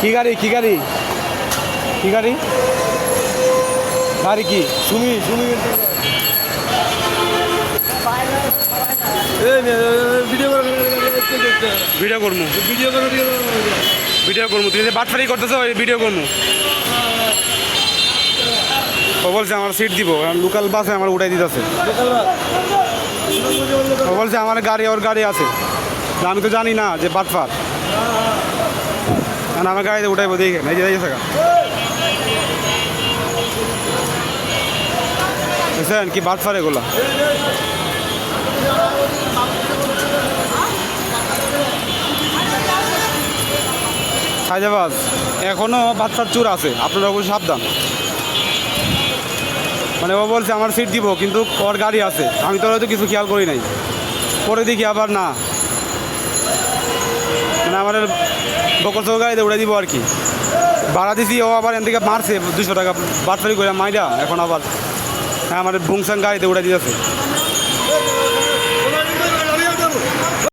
কি গাড়ি কি গাড়ি? কি গাড়ি? গাড়ি কি? সুমি সুমি ভিডিও করে ভিডিও করব ভিডিও করে ভিডিও করব তুই যে বাটফারি করতেছো ওই ভিডিও করব ও বলছে আমার সিট দিব। লোকাল বাসে আমার উঠাই দিতেছে। ও বলছে আমার গাড়ি ওর গাড়ি আছে। আমি তো জানি না যে বাটফার। কারণ আমার গাড়িতে উঠাইবো দেখে। এই যে থাকা। বুঝছেন কি বাটফার এগুলা? হায়দ্রাবাদ এখনও বাচ্চার চুর আছে। আপনারা অবশ্যই সাবধান। মানে ও বলছে, আমার সিট দিব, কিন্তু ওর গাড়ি আছে। আমি তো হয়তো কিছু খেয়াল করি নাই। পরে দেখি আবার না। মানে আমার বকর চোখ গাড়িতে উড়ে দিব আর কি। ভাড়া দিছি, ও আবার এন থেকে মারছে, দুশো টাকা বাটফারি করে মাইরা, এখন আবার হ্যাঁ আমাদের বুংসাং গাড়িতে উড়ে দিয়েছে